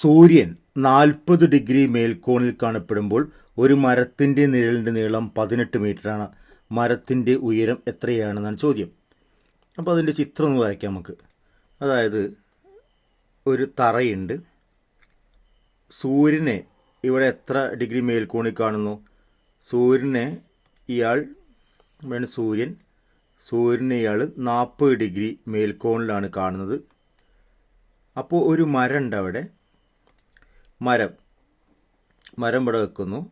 സൂര്യൻ നാൽപ്പത് ഡിഗ്രി മേൽക്കോണിൽ കാണപ്പെടുമ്പോൾ ഒരു മരത്തിന്റെ നിഴലിന്റെ നീളം പതിനെട്ട് മീറ്ററാണ്. മരത്തിന്റെ ഉയരം എത്രയാണെന്നാണ് ചോദ്യം. അപ്പോൾ അതിന്റെ ചിത്രം ഒന്ന് വരയ്ക്കാം നമുക്ക്. അതായത് ഒരു തറയുണ്ട്. സൂര്യനെ ഇവിടെ എത്ര ഡിഗ്രി മേൽക്കോണിൽ കാണുന്നു? സൂര്യനെ ഇയാൾ ഇവിടെയാണ് സൂര്യൻ. സൂര്യനെ ഇയാൾ നാൽപ്പത് ഡിഗ്രി മേൽക്കോണിലാണ് കാണുന്നത്. അപ്പോൾ ഒരു മരം ഉണ്ട് അവിടെ. മരം. മരം ഇവിടെ വെക്കുന്നു.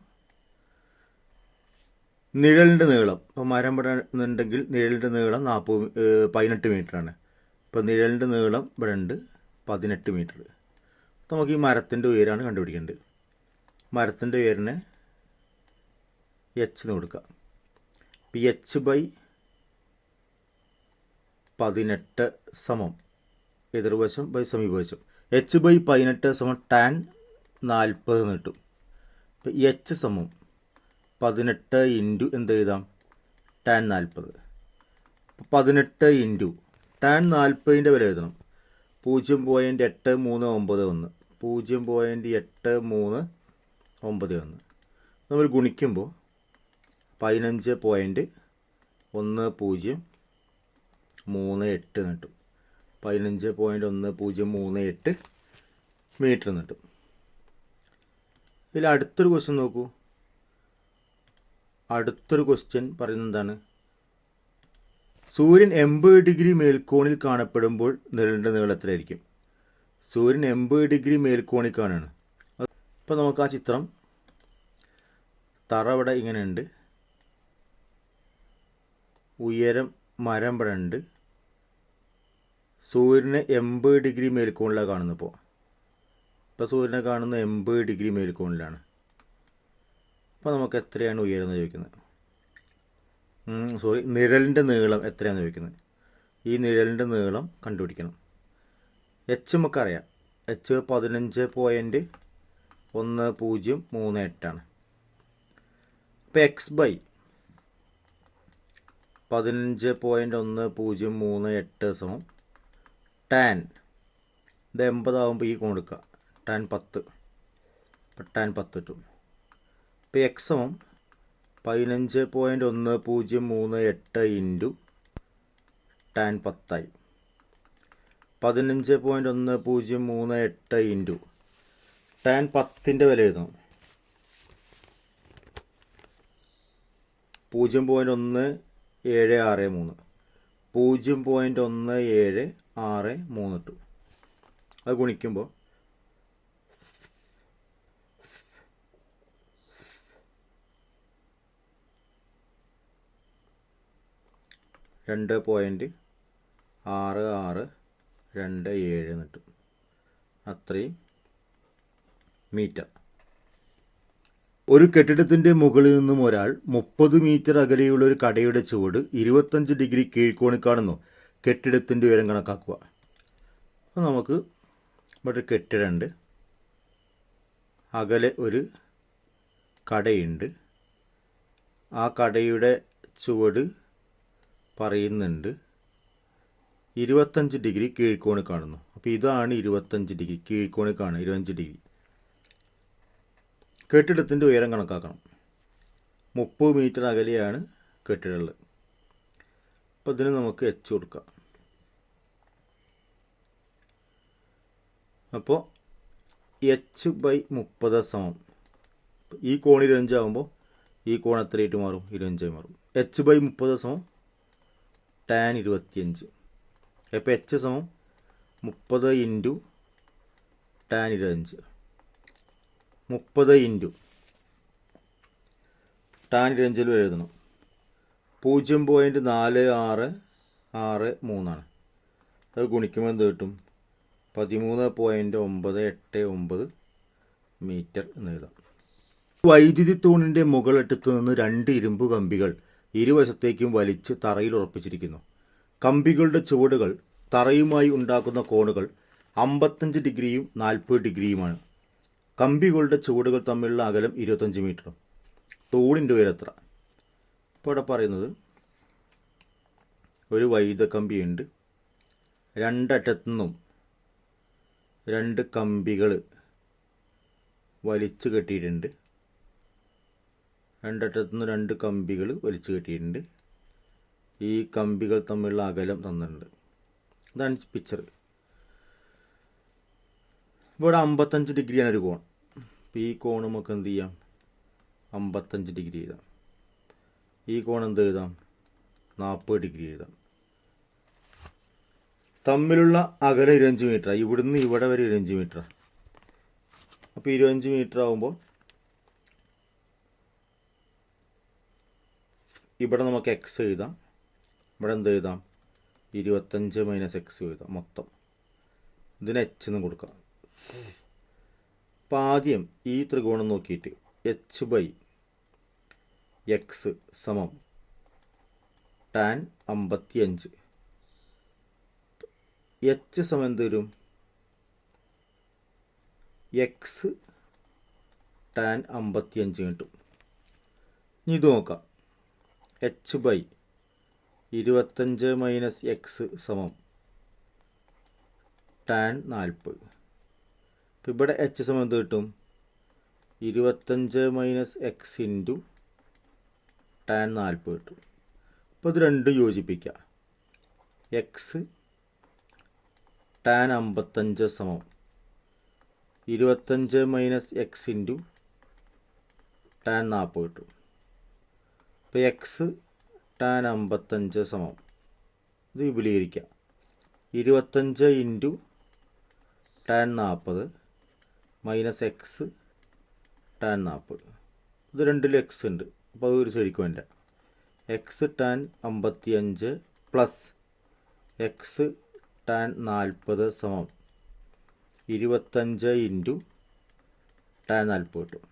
നിഴലിന്റെ നീളം. ഇപ്പോൾ മരം ഇവിടെ ഉണ്ടെങ്കിൽ നിഴലിന്റെ നീളം നാൽപ്പത് പതിനെട്ട് മീറ്ററാണ്. ഇപ്പോൾ നിഴലിന്റെ നീളം ഇവിടെ ഉണ്ട് പതിനെട്ട് മീറ്റർ. നമുക്ക് ഈ മരത്തിന്റെ ഉയരാണ് കണ്ടുപിടിക്കേണ്ടത്. മരത്തിന്റെ ഉയരനെ എച്ച് എന്ന് കൊടുക്കുക പി എച്ച് ബൈ പതിനെട്ട് സമം എതിർവശം ബൈ സമീപവശം. എച്ച് ബൈ പതിനെട്ട് സമം ടാൻ നാൽപ്പത് എന്ന് കിട്ടും. ഇപ്പോൾ എച്ച് സമം പതിനെട്ട് ഇന്റു എന്ത് എഴുതാം? ടാൻ നാൽപ്പത് പതിനെട്ട് ഇന്റു ടാൻ നാൽപ്പതിന്റെ വില എഴുതണം. പൂജ്യം പോയിന്റ് എട്ട് മൂന്ന് ഒമ്പത് ഒന്ന്. പൂജ്യം പോയിന്റ് എട്ട് മൂന്ന് ഒമ്പത് ഒന്ന്. നമ്മൾ ഗുണിക്കുമ്പോൾ പതിനഞ്ച് പോയിന്റ് ഒന്ന് പൂജ്യം മൂന്ന് എട്ട് കിട്ടും. പതിനഞ്ച് പോയിന്റ് ഒന്ന് പൂജ്യം മൂന്ന് എട്ട് മീറ്റർ കിട്ടും. ഇതിൽ അടുത്തൊരു ക്വസ്റ്റ്യൻ നോക്കൂ. അടുത്തൊരു ക്വസ്റ്റ്യൻ പറയുന്നത് എന്താണ് സൂര്യൻ എൺപത് ഡിഗ്രി മേൽക്കോണിൽ കാണപ്പെടുമ്പോൾ നിഴലിന്റെ നീളം എത്രയായിരിക്കും? സൂര്യൻ എൺപത് ഡിഗ്രി മേൽക്കോണിൽ കാണുകയാണ്. അപ്പോൾ നമുക്ക് ആ ചിത്രം തറ ഇവിടെ ഇങ്ങനെ ഉണ്ട്. ഉയരം മരം ഇവിടെ ഉണ്ട്. സൂര്യനെ എൺപത് ഡിഗ്രി മേൽക്കോണിലാണ് കാണുന്നത് ഇപ്പോൾ സൂര്യനെ കാണുന്നത് എൺപത് ഡിഗ്രി മേൽക്കോണിലാണ്. അപ്പോൾ നമുക്ക് എത്രയാണ് ഉയരം എന്ന് ചോദിക്കുന്നത്? സോറി നിഴലിന്റെ നീളം എത്രയാണെന്ന് ചോദിക്കുന്നത്? ഈ നിഴലിന്റെ നീളം കണ്ടുപിടിക്കണം. എച്ച് നമുക്കറിയാം എച്ച് പതിനഞ്ച് പോയിന്റ് ഒന്ന് പൂജ്യം മൂന്ന് എട്ടാണ്. അപ്പോൾ എക്സ് ബൈ പതിനഞ്ച് പോയിന്റ് ഒന്ന് പൂജ്യം മൂന്ന് എട്ട് സമം ടാൻ ഇത് എൺപതാകുമ്പോൾ ഈ കൊടുക്കുക ടാൻ പത്ത്. അപ്പോൾ ടാൻ പത്ത് കിട്ടും ഇപ്പോൾ എക്സമം സമം പതിനഞ്ച് പോയിന്റ് ഒന്ന് പൂജ്യം മൂന്ന് എട്ട് ഇന്റു ടാൻ പത്തായി. പതിനഞ്ച് പോയിന്റ് ഒന്ന് പൂജ്യം മൂന്ന് എട്ട് ഇന്റു ടാൻ പത്തിന്റെ വില എഴുതണം പൂജ്യം പോയിന്റ് ഒന്ന് ഏഴ് ആറ് മൂന്ന്. പൂജ്യം പോയിന്റ് ഒന്ന് ഏഴ് ആറ് മൂന്ന് ഇട്ടു അത് ഗുണിക്കുമ്പോൾ രണ്ട് പോയിന്റ് ആറ് ആറ് രണ്ട് ഏഴ് എന്നിട്ട് അത്രയും മീറ്റർ ഒരു കെട്ടിടത്തിന്റെ മുകളിൽ നിന്നും ഒരാൾ മുപ്പത് മീറ്റർ അകലെയുള്ള ഒരു കടയുടെ ചുവട് ഇരുപത്തഞ്ച് ഡിഗ്രി കീഴ്ക്കോണി കാണുന്നു കെട്ടിടത്തിന്റെ ഉയരം കണക്കാക്കുക. അപ്പോൾ നമുക്ക് ഇവിടെ കെട്ടിടമുണ്ട് അകലെ ഒരു കടയുണ്ട്. ആ കടയുടെ ചുവട് പറയുന്നുണ്ട്. ഇരുപത്തഞ്ച് ഡിഗ്രി കീഴ്ക്കോണി കാണുന്നു. അപ്പോൾ ഇതാണ് ഇരുപത്തഞ്ച് ഡിഗ്രി കീഴ്ക്കോണി കാണുക ഇരുപത്തഞ്ച് ഡിഗ്രി. കെട്ടിടത്തിന്റെ ഉയരം കണക്കാക്കണം. മുപ്പത് മീറ്റർ അകലെയാണ് കെട്ടിടമുള്ളത്. അപ്പോൾ ഇതിന് നമുക്ക് എച്ച് കൊടുക്കാം. അപ്പോൾ എച്ച് ബൈ മുപ്പത് സമം. ഈ കോൺ ഇരുപഞ്ചാകുമ്പോൾ ഈ കോൺ എത്രയായിട്ട് മാറും? ഇരുപഞ്ചായി മാറും. എച്ച് ബൈ മുപ്പത് സമം ടാൻ ഇരുപത്തിയഞ്ച്. അപ്പോൾ എച്ച് സമം മുപ്പത് ഇന്റു ടാൻ ഇരുപത്തഞ്ച് മുപ്പത് ഇന്റു ടാൻ ഇരുപത്തഞ്ചിൽ എഴുതണം. പൂജ്യം പോയിന്റ് നാല് ആറ് ആറ് മൂന്നാണ്. അത് ഗുണിക്കുമ്പോൾ എന്ത് കിട്ടും? പതിമൂന്ന് പോയിന്റ് ഒമ്പത് എട്ട് ഒമ്പത് മീറ്റർ എന്ന് എഴുതാം. വൈദ്യുതി തൂണിന്റെ മുകളറ്റത്തു നിന്ന് രണ്ട് ഇരുമ്പ് കമ്പികൾ ഇരുവശത്തേക്കും വലിച്ച് തറയിൽ ഉറപ്പിച്ചിരിക്കുന്നു. കമ്പികളുടെ ചുവടുകൾ തറയുമായി ഉണ്ടാക്കുന്ന കോണുകൾ അമ്പത്തഞ്ച് ഡിഗ്രിയും നാൽപ്പത് ഡിഗ്രിയുമാണ്. കമ്പികളുടെ ചുവടുകൾ തമ്മിലുള്ള അകലം ഇരുപത്തഞ്ച് മീറ്ററും. തോടിന്റെ ഉയരത്ര ഇപ്പോൾ ഇവിടെ പറയുന്നത് ഒരു വൈദ്യുത കമ്പിയുണ്ട്. രണ്ടറ്റത്തു നിന്നും രണ്ട് കമ്പികൾ വലിച്ചു കെട്ടിയിട്ടുണ്ട്. രണ്ടറ്റത്തു നിന്ന് രണ്ട് കമ്പികൾ വലിച്ചു കെട്ടിയിട്ടുണ്ട്. ഈ കമ്പികൾ തമ്മിലുള്ള അകലം തന്നിട്ടുണ്ട്. അതാണ് പിക്ചർ ഇവിടെ അമ്പത്തഞ്ച് ഡിഗ്രിയാണ് ഒരു കോൺ. അപ്പോൾ ഈ കോൺ നമുക്ക് എന്ത് ചെയ്യാം? അമ്പത്തഞ്ച് ഡിഗ്രി എഴുതാം. ഈ കോൺ എന്ത് എഴുതാം? നാൽപ്പത് ഡിഗ്രി എഴുതാം. തമ്മിലുള്ള അകലം ഇരുപഞ്ച് മീറ്റർ ഇവിടുന്ന് ഇവിടെ വരെ ഇരുപഞ്ച് മീറ്റർ അപ്പോൾ ഇരുപഞ്ച് മീറ്റർ ആകുമ്പോൾ ഇവിടെ നമുക്ക് എക്സ് എഴുതാം. ഇവിടെ എന്ത് എഴുതാം? ഇരുപത്തഞ്ച് മൈനസ് എക്സ് എഴുതാം മൊത്തം. ഇതിന് എച്ച് എന്ന് കൊടുക്കാം. അപ്പം ആദ്യം ഈ ത്രികോണം നോക്കിയിട്ട് എച്ച് ബൈ എക്സ് സമം ടാൻ അമ്പത്തി അഞ്ച് എച്ച് സമം എന്ത് വരും? എക്സ് ടാൻ അമ്പത്തി അഞ്ച് കിട്ടും. ഇനി ഇത് നോക്കാം. എച്ച് ബൈ ഇരുപത്തഞ്ച് മൈനസ് എക്സ് സമം ടാൻ നാൽപ്പത് അപ്പം ഇവിടെ എച്ച് സമം എന്ത് കിട്ടും? ഇരുപത്തഞ്ച് മൈനസ് എക്സ് ഇന്റു ടാൻ നാൽപ്പത് കിട്ടും. അപ്പോൾ ഇത് രണ്ടും യോജിപ്പിക്കുക എക്സ് ടാൻ അമ്പത്തഞ്ച് സമം ഇരുപത്തഞ്ച് മൈനസ് എക്സ് ഇന്റു ടാൻ നാൽപ്പത് കിട്ടും. അപ്പോൾ എക്സ് ടാൻ അമ്പത്തഞ്ച് സമം. ഇത് വിപുലീകരിക്കുക ഇരുപത്തഞ്ച് ഇന്റു ടാൻ നാൽപ്പത് മൈനസ് എക്സ് ടാൻ നാൽപ്പത് ഇത് രണ്ടിൽ എക്സ് ഉണ്ട്. അപ്പോൾ അത് ഒരു ശരിക്കും വേണ്ട. എക്സ് ടാൻ അമ്പത്തി അഞ്ച് പ്ലസ് എക്സ് ടാൻ നാൽപ്പത് സമം. ഇരുപത്തഞ്ച് ഇന്റു ടാൻ നാൽപ്പത് കിട്ടും.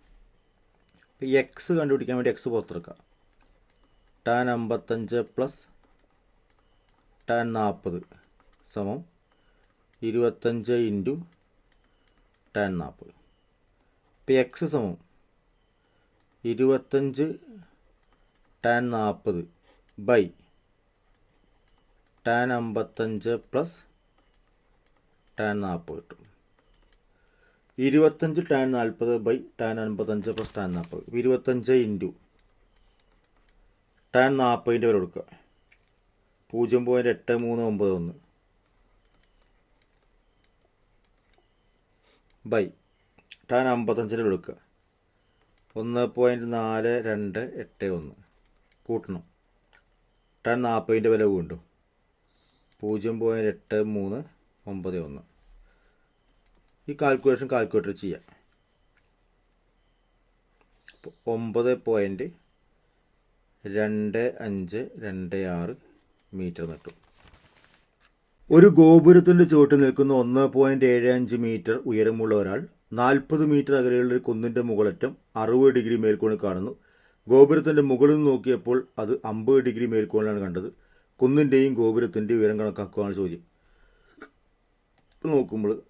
എക്സ് കണ്ടുപിടിക്കാൻ വേണ്ടി എക്സ് പുറത്തെടുക്കുക ടാൻ അമ്പത്തഞ്ച് പ്ലസ് ടാൻ നാൽപ്പത് സമം ഇരുപത്തഞ്ച് ഇന്റു ടാൻ നാൽപ്പത് ഇപ്പോൾ എക്സ് സമം ഇരുപത്തഞ്ച് ടാൻ നാൽപ്പത് ബൈ ടാൻ അമ്പത്തഞ്ച് പ്ലസ് ടാൻ നാൽപ്പത് കിട്ടും. ഇരുപത്തഞ്ച് ടാൻ നാൽപ്പത് ബൈ ടാൻ അമ്പത്തഞ്ച് പ്ലസ് ടാൻ നാൽപ്പത് ഇരുപത്തഞ്ച് ഇന്റു ടാൻ നാൽപ്പതിന്റെ വരെ കൊടുക്കുക. പൂജ്യം പോയിന്റ് എട്ട് മൂന്ന് ഒമ്പത് ഒന്ന്. ബൈ. ടാൻ അമ്പത്തഞ്ചിന് കൊടുക്കുക. ഒന്ന് പോയിന്റ് നാല് രണ്ട് എട്ട് ഒന്ന്. കൂട്ടണം. ടാൻ നാൽപ്പതിന്റെ വില വീണ്ടും. പൂജ്യം പോയിന്റ് എട്ട് മൂന്ന് ഒമ്പത് ഒന്ന്. ഈ കാൽക്കുലേഷൻ കാൽക്കുലേറ്റർ ചെയ്യാം. ഒമ്പത് പോയിന്റ് രണ്ട് അഞ്ച് രണ്ട് ആറ് മീറ്റർ നട്ടു. ഒരു ഗോപുരത്തിന്റെ ചുവട്ടിൽ നിൽക്കുന്ന ഒന്ന് പോയിന്റ് ഏഴ് അഞ്ച് മീറ്റർ ഉയരമുള്ള ഒരാൾ നാൽപ്പത് മീറ്റർ അകലെയുള്ള ഒരു കുന്നിന്റെ മുകളറ്റം അറുപത് ഡിഗ്രി മേൽക്കോണിൽ കാണുന്നു. ഗോപുരത്തിന്റെ മുകളിൽ നിന്ന് നോക്കിയപ്പോൾ അത് അമ്പത് ഡിഗ്രി മേൽക്കോണിലാണ് കണ്ടത്. കുന്നിന്റെയും ഗോപുരത്തിന്റെയും ഉയരം കണക്കാക്കുകയാണ് ചോദ്യം. നോക്കുമ്പോൾ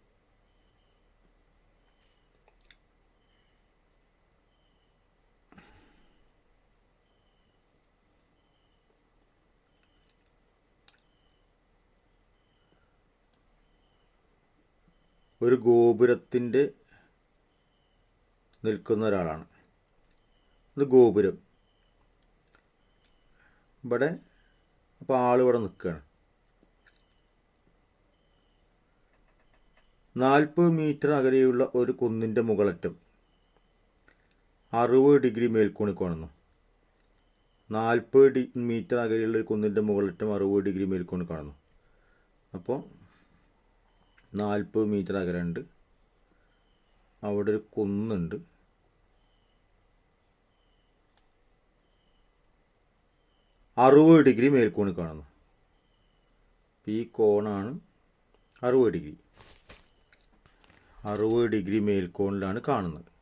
ഒരു ഗോപുരത്തിന്റെ നിൽക്കുന്ന ഒരാളാണ്. ഇത് ഗോപുരം. ഇവിടെ അപ്പോൾ ആളിവിടെ നിൽക്കുകയാണ് നാൽപ്പത് മീറ്റർ അകലെയുള്ള ഒരു കുന്നിന്റെ മുകളറ്റം അറുപത് ഡിഗ്രി മേൽക്കോണി കാണുന്നു നാൽപ്പത് ഡി മീറ്റർ അകലെയുള്ള ഒരു കുന്നിന്റെ മുകളറ്റം അറുപത് ഡിഗ്രി മേൽക്കോണി കാണുന്നു അപ്പോൾ നാൽപ്പത് മീറ്റർ അകലുണ്ട്. അവിടെ ഒരു കുന്നുണ്ട്. അറുപത് ഡിഗ്രി മേൽക്കോണി കാണുന്നു. ഈ കോണാണ് അറുപത് ഡിഗ്രി. അറുപത് ഡിഗ്രി മേൽക്കോണിലാണ് കാണുന്നത്.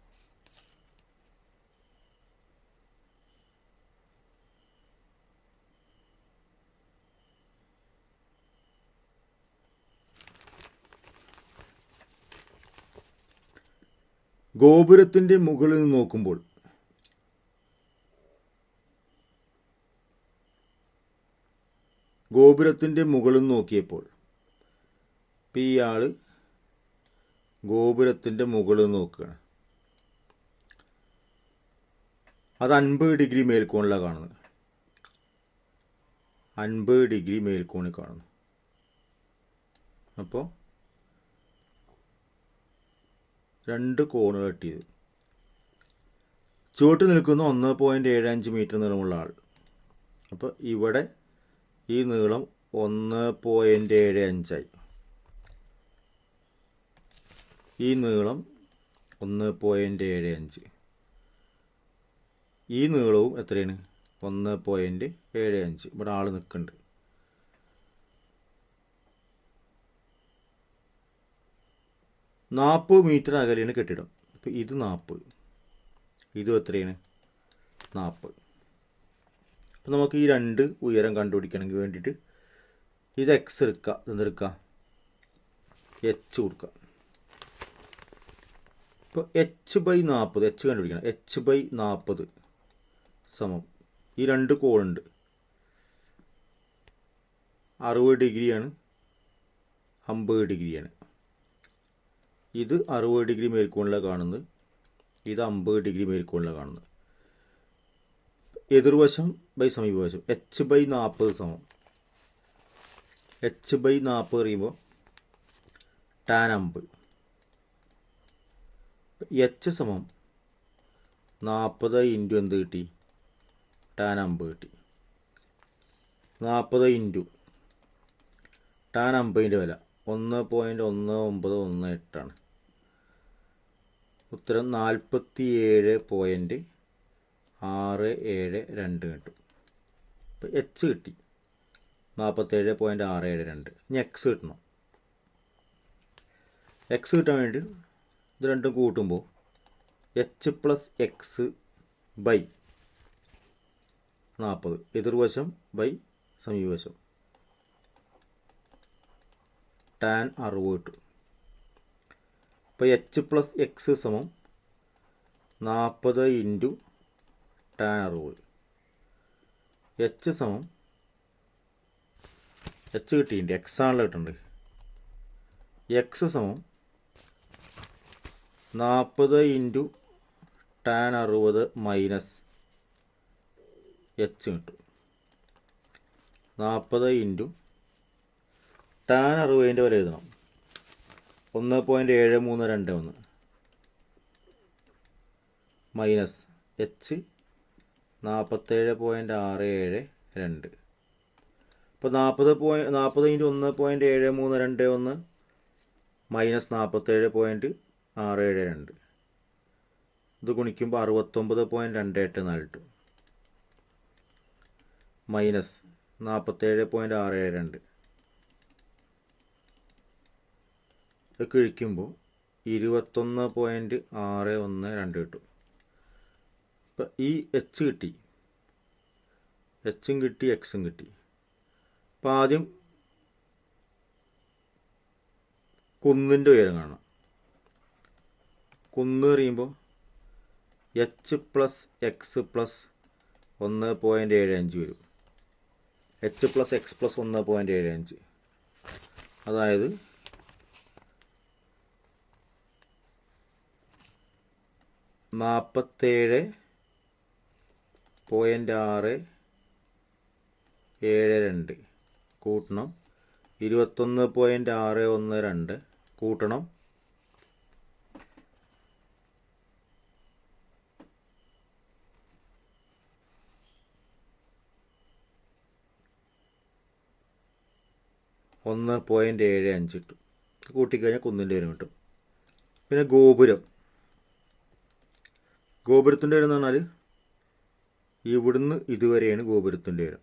ഗോപുരത്തിന്റെ മുകളിൽ നിന്ന് നോക്കുമ്പോൾ ഗോപുരത്തിന്റെ മുകളിൽ നോക്കിയപ്പോൾ ഇപ്പം ഇയാൾ ഗോപുരത്തിന്റെ മുകളിൽ നോക്കുകയാണ്. അത് അൻപത് ഡിഗ്രി മേൽക്കോണിലാണ് കാണുന്നത്. അൻപത് ഡിഗ്രി മേൽക്കോണിൽ കാണുന്നു. അപ്പോൾ രണ്ട് കോണുകൾ കെട്ടിയത്. ചുവട്ട് നിൽക്കുന്ന ഒന്ന് പോയിന്റ് ഏഴ് അഞ്ച് മീറ്റർ നീളമുള്ള ആൾ. അപ്പോൾ ഇവിടെ ഈ നീളം ഒന്ന് പോയിന്റ് ഏഴ് അഞ്ചായി ഈ നീളം ഒന്ന് പോയിന്റ് ഏഴ് അഞ്ച്. ഈ നീളവും എത്രയാണ്? ഒന്ന് പോയിന്റ് ഏഴ് അഞ്ച്. ഇവിടെ ആൾ നിൽക്കുന്നുണ്ട്. നാൽപ്പത് മീറ്റർ അകലെയാണ് കെട്ടിടം. അപ്പോൾ ഇത് നാൽപ്പത് ഇതും എത്രയാണ്? നാൽപ്പത് അപ്പോൾ നമുക്ക് ഈ രണ്ട് ഉയരം കണ്ടുപിടിക്കണമെങ്കിൽ വേണ്ടിയിട്ട് ഇത് എക്സ് എടുക്കുക എന്തെടുക്കുക എച്ച് കൊടുക്കുക ഇപ്പോൾ എച്ച് ബൈ നാൽപ്പത് എച്ച് കണ്ടുപിടിക്കണം. എച്ച് ബൈ നാൽപ്പത് സമം. ഈ രണ്ട് കോണുണ്ട് അറുപത് ഡിഗ്രിയാണ്. അമ്പത് ഡിഗ്രിയാണ്. ഇത് അറുപത് ഡിഗ്രി മേൽക്കോണിലാണ് കാണുന്നത്. ഇത് അമ്പത് ഡിഗ്രി മേൽക്കോണിലാണ് കാണുന്നത്. എതിർവശം ബൈ സമീപവശം. എച്ച് ബൈ നാൽപ്പത് സമം. എച്ച് ബൈ നാൽപ്പത് പറയുമ്പോൾ ടാൻ അമ്പത്. എച്ച് സമം നാൽപ്പത് ഇന്റു എന്ത് കിട്ടി? ടാൻ അമ്പത് കിട്ടി. നാൽപ്പത് ഇന്റു ടാൻ അമ്പതിന്റെ വില. ഒന്ന് പോയിന്റ് ഒന്ന് ഒമ്പത് ഒന്ന് എട്ടാണ്. ഉത്തരം നാൽപ്പത്തി ഏഴ് പോയിന്റ് ആറ് ഏഴ് രണ്ട് കിട്ടും. അപ്പോൾ എച്ച് കിട്ടി. നാൽപ്പത്തേഴ് പോയിന്റ് ആറ് ഏഴ് രണ്ട്. ഇനി എക്സ് കിട്ടണം. എക്സ് കിട്ടാൻ വേണ്ടി ഇത് രണ്ടും കൂട്ടുമ്പോൾ എച്ച് പ്ലസ് എക്സ് ബൈ നാൽപ്പത് എതിർവശം ബൈ സമീപവശം ടാൻ അറുപത് കിട്ടും. ഇപ്പോൾ എച്ച് പ്ലസ് എക്സ് സമം നാൽപ്പത് ഇന്റു ടാൻ അറുപത്. എച്ച് സമം എച്ച് കിട്ടിയിട്ടുണ്ട്. എക്സ് ആണല്ലോ കിട്ടുന്നുണ്ട് എക്സ് സമം നാൽപ്പത് ഇന്റു ടാൻ അറുപത് മൈനസ് എച്ച് കിട്ടും. നാൽപ്പത് ഇന്റു ടാൻ അറുപതിന്റെ വരെ എഴുതണം. ഒന്ന് പോയിന്റ് ഏഴ് മൂന്ന് രണ്ട് ഒന്ന്. മൈനസ് എച്ച് നാൽപ്പത്തേഴ് പോയിന്റ് ആറ് ഏഴ് രണ്ട്. അപ്പോൾ നാൽപ്പത് പോയിന്റ് നാൽപ്പത് ഇന്റ് ഒന്ന് പോയിന്റ് ഏഴ് മൂന്ന് രണ്ട് ഒന്ന് മൈനസ് നാൽപ്പത്തേഴ് പോയിന്റ് ആറ് ഏഴ് രണ്ട്. ഇത് ഗുണിക്കുമ്പോൾ അറുപത്തൊമ്പത് പോയിന്റ് രണ്ട് എട്ട് നാല് കിട്ടും മൈനസ് നാൽപ്പത്തേഴ് പോയിന്റ് ആറ് ഏഴ് രണ്ട്. ഇത് ഇഴിക്കുമ്പോൾ ഇരുപത്തൊന്ന് പോയിന്റ് ആറ് ഒന്ന് രണ്ട് കിട്ടും. ഇപ്പം ഈ എച്ച് കിട്ടി. എച്ചും കിട്ടി എക്സും കിട്ടി. അപ്പം ആദ്യം കുന്നിന്റെ ഉയരം കാണാം കുന്ന് പറയുമ്പോൾ എച്ച് പ്ലസ് എക്സ് പ്ലസ് ഒന്ന് പോയിന്റ് ഏഴ് അഞ്ച് വരും. എച്ച് പ്ലസ് എക്സ് പ്ലസ് ഒന്ന് പോയിന്റ് ഏഴ് അഞ്ച്. അതായത് നാൽപ്പത്തേഴ് പോയിന്റ് ആറ് ഏഴ് രണ്ട്. കൂട്ടണം. ഇരുപത്തൊന്ന് പോയിന്റ് ആറ് ഒന്ന് രണ്ട്. കൂട്ടണം. ഒന്ന് പോയിന്റ് ഏഴ് അഞ്ച് കിട്ടും കൂട്ടിക്കഴിഞ്ഞാൽ കുന്നിന്റെ വരും കിട്ടും. പിന്നെ ഗോപുരം. ഗോപുരത്തിന്റെ ഉയരം എന്ന് പറഞ്ഞാൽ ഇവിടുന്ന് ഇതുവരെയാണ് ഗോപുരത്തിന്റെ ഉയരം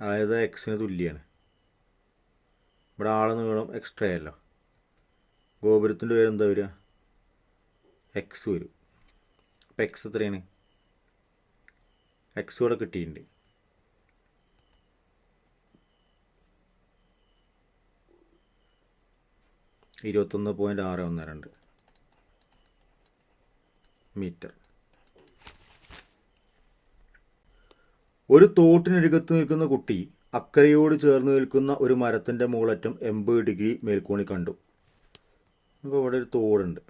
അതായത് എക്സിന് തുല്യമാണ് ഇവിടെ ആളെ നീളം എക്സ്ട്രാ ആയല്ലോ. ഗോപുരത്തിന്റെ പേര് എന്താ വരിക? എക്സ് വരും. അപ്പം എക്സ് എത്രയാണ്? എക്സ് ഇവിടെ കിട്ടിയിട്ടുണ്ട്. ഇരുപത്തൊന്ന് പോയിന്റ് ആറ് ഒന്ന് രണ്ട്. മീറ്റർ. ഒരു തോട്ടിനരികത്ത് നിൽക്കുന്ന കുട്ടി അക്കരയോട് ചേർന്ന് നിൽക്കുന്ന ഒരു മരത്തിന്റെ മുകളറ്റം എൺപത് ഡിഗ്രി മേൽക്കോണി കണ്ടു. അപ്പോൾ ഇവിടെ ഒരു തോടുണ്ട്.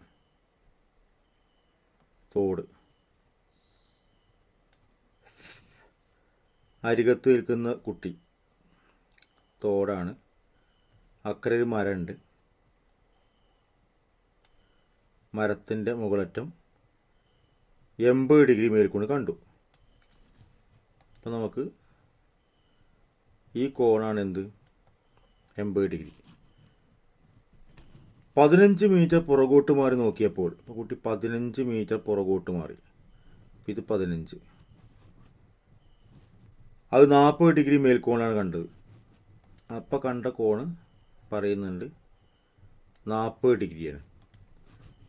തോട്. അരികത്ത് നിൽക്കുന്ന കുട്ടി. തോടാണ്. അക്കരെ ഒരു മരമുണ്ട്. മരത്തിന്റെ മുകളറ്റം എൺപത് ഡിഗ്രി മേൽക്കൊണ്ട് കണ്ടു. അപ്പം നമുക്ക് ഈ കോണാണ് എന്ത്? എൺപത് ഡിഗ്രി. പതിനഞ്ച് മീറ്റർ പുറകോട്ട് മാറി നോക്കിയപ്പോൾ ഇപ്പോൾ കുട്ടി പതിനഞ്ച് മീറ്റർ പുറകോട്ട് മാറി. ഇത് പതിനഞ്ച്. അത് നാൽപ്പത് ഡിഗ്രി മേൽക്കോണാണ് കണ്ടത്. അപ്പോൾ കണ്ട കോണ് പറയുന്നുണ്ട് നാൽപ്പത് ഡിഗ്രിയാണ്.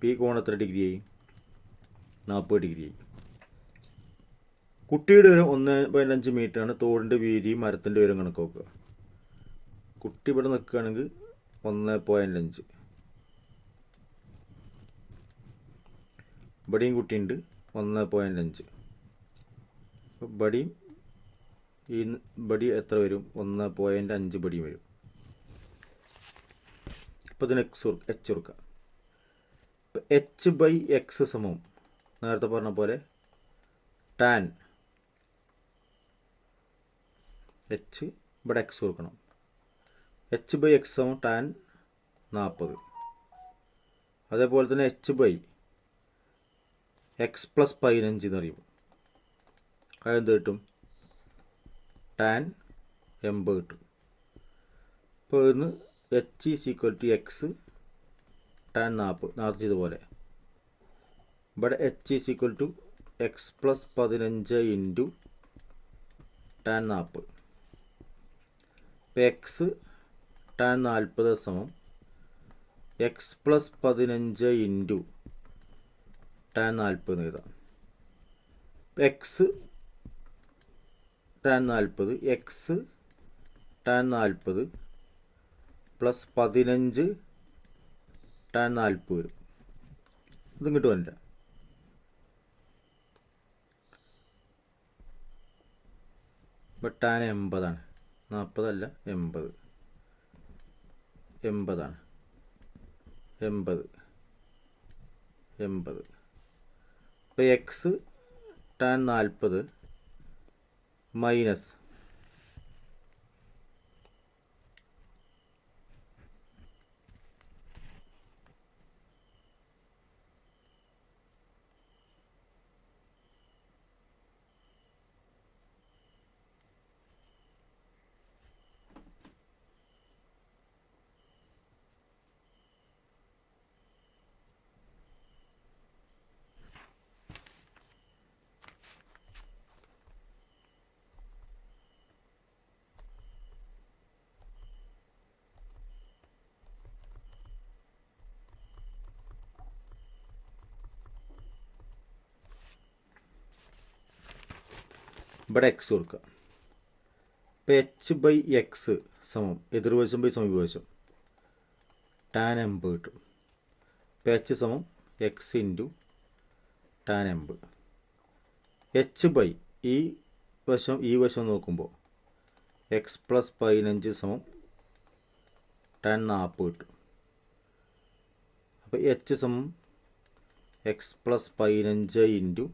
ഈ കോൺ എത്ര ഡിഗ്രിയായി? നാൽപ്പത് ഡിഗ്രി കുട്ടിയുടെ ഉയരം ഒന്ന് പതിനഞ്ച് മീറ്ററാണ് തോടിന്റെ വീതിയും മരത്തിന്റെ ഉയരം കണക്ക് നോക്കുക. കുട്ടി ഇവിടെ നിൽക്കുകയാണെങ്കിൽ ഒന്ന് പോയിന്റ് അഞ്ച്. ഇവിടെയും കുട്ടിയുണ്ട് ഒന്ന് പോയിന്റ് അഞ്ച്. ബടിയും ഈ ബടി എത്ര വരും? ഒന്ന് പോയിന്റ് അഞ്ച് ബടിയും വരും. അപ്പോൾ ഇതിന് എക്സ് എച്ച് കൊടുക്കാം എച്ച് ബൈ എക്സ് സമം നേരത്തെ പറഞ്ഞ പോലെ ടാൻ എച്ച് ഇവിടെ എക്സ് കൊടുക്കണം. എച്ച് ബൈ എക്സ് സമം ടാൻ നാൽപ്പത്. അതേപോലെ തന്നെ എച്ച് ബൈ എക്സ് പ്ലസ് പതിനഞ്ച് എന്ന് അറിയും അതെന്ത് കിട്ടും? ടാൻ എൺപത് കിട്ടും. ഇപ്പോൾ ഇന്ന് h is equal to x tan നാൽപ്പത്. നേരത്തെ ചെയ്തപോലെ ഇവിടെ h is equal to x plus പതിനഞ്ച് ഇന്റു ടാൻ നാൽപ്പത് ഇപ്പോൾ എക്സ് ടാൻ നാൽപ്പത് സമം എക്സ് പ്ലസ് പതിനഞ്ച് ഇന്റു ടാൻ നാൽപ്പത് എഴുതാം. എക്സ് ടാൻ നാൽപ്പത് എക്സ് ടാൻ നാൽപ്പത് പ്ലസ് പതിനഞ്ച് ടാൻ നാൽപ്പത് വരും. ഇതും കിട്ടും ടാൻ എൺപതാണ്. നാൽപ്പതല്ല എൺപത്. എൺപതാണ്. എൺപത്. എൺപത്. ഇപ്പോൾ എക്സ് ടാൻ നാൽപ്പത്. മൈനസ് ഇവിടെ എക്സ് കൊടുക്കുക. ഇപ്പോൾ എച്ച് ബൈ എക്സ് സമം എതിർവശം ബൈ സമീപവശം. ടാൻ എൺപത് കിട്ടും. ഇപ്പോൾ എച്ച് സമം എക്സ് ഇന്റു ടാൻ എൺപത് എച്ച് ബൈ ഈ വശം ഈ വശം നോക്കുമ്പോൾ എക്സ് പ്ലസ് പതിനഞ്ച് സമം ടാൻ നാൽപ്പത് കിട്ടും. അപ്പോൾ എച്ച് സമം എക്സ് പ്ലസ് പതിനഞ്ച് ഇന്റു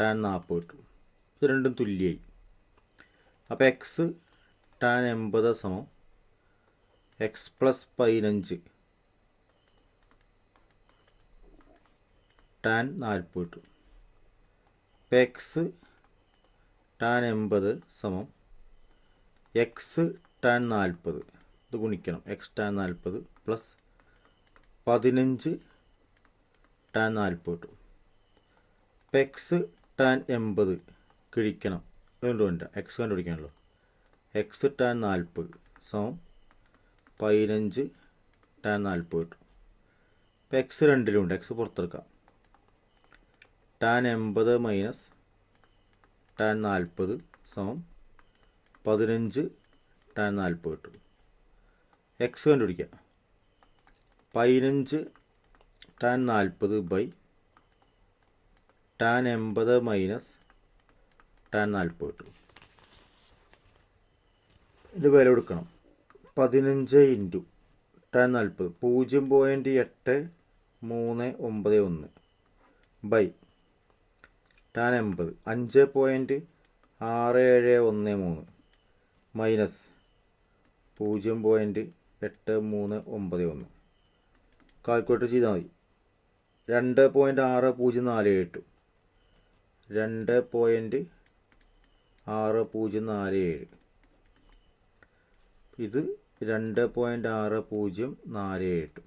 ടാൻ നാൽപ്പത് കിട്ടും. ഇത് രണ്ടും തുല്യമായി അപ്പോൾ എക്സ് ടാൻ എൺപത് സമം എക്സ് പ്ലസ് പതിനഞ്ച് ടാൻ നാൽപ്പത് കിട്ടും അപ്പോൾ എക്സ് ടാൻ എൺപത് സമം എക്സ് ടാൻ നാൽപ്പത്. ഇത് ഗുണിക്കണം. എക്സ് ടാൻ നാൽപ്പത് പ്ലസ് പതിനഞ്ച് ടാൻ നാൽപ്പത് കിട്ടും എക്സ് ടാൻ എൺപത് കിഴിക്കണം വേണ്ട. എക്സ് കണ്ടുപിടിക്കണമല്ലോ എക്സ് ടാൻ നാൽപ്പത് സമം പതിനഞ്ച് ടാൻ നാൽപ്പത് കിട്ടും. ഇപ്പോൾ എക്സ് രണ്ടിലുണ്ട്. എക്സ് പുറത്തെടുക്കാം. ടാൻ എൺപത് മൈനസ് ടാൻ നാൽപ്പത് സമം പതിനഞ്ച് ടാൻ നാൽപ്പത് കിട്ടും. എക്സ് കണ്ടുപിടിക്കാം. പതിനഞ്ച് ടാൻ നാൽപ്പത് ബൈ ടാൻ എൺപത് മൈനസ് ടാൻ നാൽപ്പത് ഇത് വില കൊടുക്കണം. പതിനഞ്ച് ഇന്റു ടാൻ നാൽപ്പത് പൂജ്യം പോയിന്റ് എട്ട് മൂന്ന് ഒമ്പത് ഒന്ന് ബൈ ടാൻ എൺപത്. അഞ്ച് പോയിന്റ് ആറ് ഏഴ് ഒന്ന് മൂന്ന് മൈനസ് പൂജ്യം പോയിന്റ് എട്ട് മൂന്ന് ഒമ്പത് ഒന്ന്. കാൽക്കുലേറ്റർ ചെയ്താൽ മതി. രണ്ട് പോയിന്റ് ആറ് പൂജ്യം നാല് കിട്ടും രണ്ട് പോയിന്റ് ആറ് പൂജ്യം നാല് ഏഴ്. ഇത് രണ്ട് പോയിന്റ് ആറ് പൂജ്യം നാല് എട്ട്.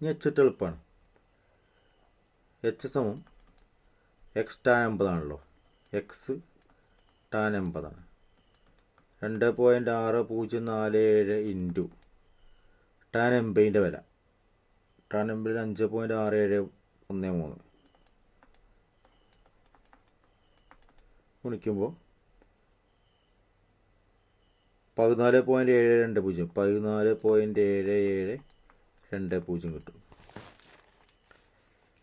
ഇനി എച്ച് ഇട്ട് എളുപ്പമാണ് എച്ച് സമം എക്സ് ടാൻ എൺപതാണല്ലോ എക്സ് ടാൻ എൺപതാണ് രണ്ട് പോയിന്റ് ആറ് പൂജ്യം നാല് ഏഴ് ഇന്റു ടാൻ എൺപതിന്റെ വില. ടാൻ എൺപതിൽ അഞ്ച് പോയിന്റ് ആറ് ഏഴ് ഒന്ന് മൂന്ന്. ഗുണിക്കുമ്പോൾ പതിനാല് പോയിന്റ് ഏഴ് രണ്ട് പൂജ്യം. പതിനാല് പോയിന്റ് ഏഴ് ഏഴ് രണ്ട് പൂജ്യം കിട്ടും.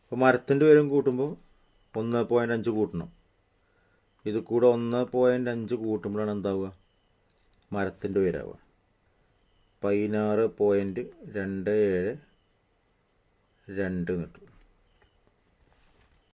അപ്പോൾ മരത്തിന്റെ ഉയരം കൂട്ടുമ്പോൾ ഒന്ന് പോയിന്റ് അഞ്ച് കൂട്ടണം. ഇത് കൂടെ ഒന്ന് പോയിന്റ് അഞ്ച് കൂട്ടുമ്പോഴാണ് എന്താവുക? മരത്തിന്റെ ഉയരാവുക. പതിനാറ് പോയിന്റ് രണ്ട് ഏഴ് രണ്ട് കിട്ടും.